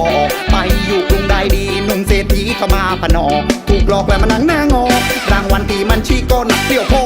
อ ไปอยู่กรุงได้ดีหนุ่มเศรษฐีเข้ามาพนอ ถูกหลอกแล้วมันนังหน้างอ รางวัลที่มันชี้ก้นเปรี้ยวพ่อ